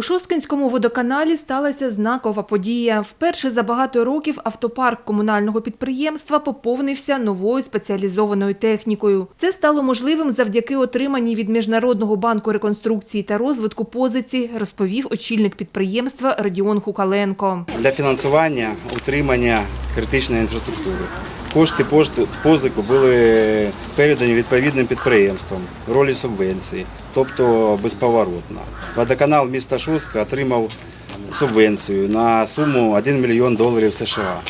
У Шосткинському водоканалі сталася знакова подія. Вперше за багато років автопарк комунального підприємства поповнився новою спеціалізованою технікою. Це стало можливим завдяки отриманій від Міжнародного банку реконструкції та розвитку позиції, розповів очільник підприємства Радіон Хукаленко. для фінансування утримання критичної інфраструктури. Кошти позику були передані відповідним підприємствам в ролі субвенції, тобто безповоротно. Водоканал міста Шостка отримав субвенцію на суму 1 мільйон доларів США.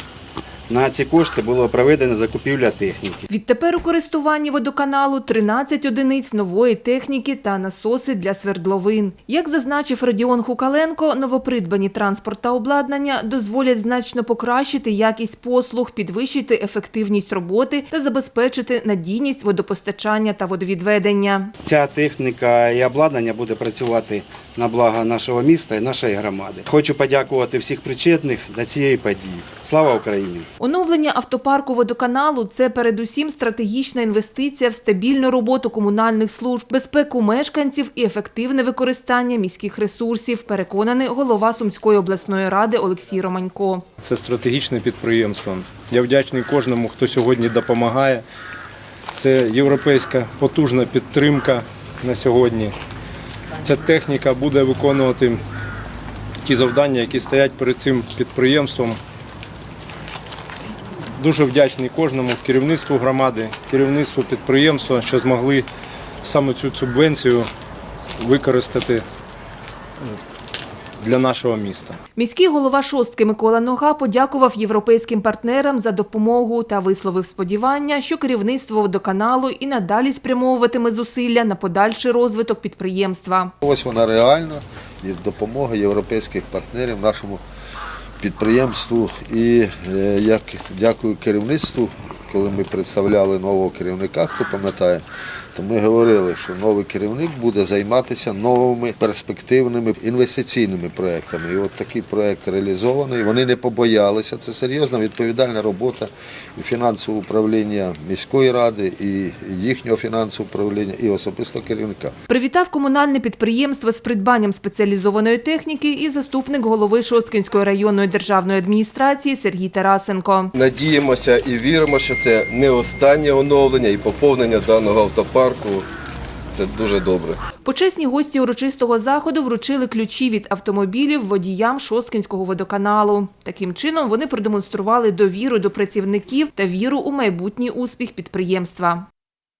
На ці кошти було проведено закупівля техніки. Відтепер у користуванні водоканалу 13 одиниць нової техніки та насоси для свердловин. Як зазначив Радіон Хукаленко, новопридбані транспорт та обладнання дозволять значно покращити якість послуг, підвищити ефективність роботи та забезпечити надійність водопостачання та водовідведення. Ця техніка і обладнання буде працювати на благо нашого міста і нашої громади. Хочу подякувати всіх причетних до цієї події. Слава Україні! Оновлення автопарку водоканалу це передусім стратегічна інвестиція в стабільну роботу комунальних служб, безпеку мешканців і ефективне використання міських ресурсів, переконаний голова Сумської обласної ради Олексій Романько. Це стратегічне підприємство. Я вдячний кожному, хто сьогодні допомагає. Це європейська потужна підтримка на сьогодні. Ця техніка буде виконувати ті завдання, які стоять перед цим підприємством. Дуже вдячний кожному керівництву громади, керівництву підприємства, що змогли саме цю субвенцію використати е, для нашого міста. Міський голова шостки Микола Нога подякував європейським партнерам за допомогу та висловив сподівання, що керівництво водоканалу і надалі спрямовуватиме зусилля на подальший розвиток підприємства. Ось вона реально і допомога європейських партнерів нашому підприємству. І е, як дякую керівництву, коли ми представляли нового керівника, хто пам'ятає, то ми говорили, що новий керівник буде займатися новими перспективними інвестиційними проектами. І от такий проект реалізований. Вони не побоялися. Це серйозна відповідальна робота і фінансового управління міської ради, і їхнього фінансового управління, і особисто керівника. Привітав комунальне підприємство з придбанням спеціалізованої техніки і заступник голови Шосткинської районної державної адміністрації Сергій Тарасенко. Надіємося і віримо, що це не останнє оновлення і поповнення даного автопарку. Це дуже добре. Почесні гості урочистого заходу вручили ключі від автомобілів водіям Шосткинського водоканалу. Таким чином вони продемонстрували довіру до працівників та віру у майбутній успіх підприємства.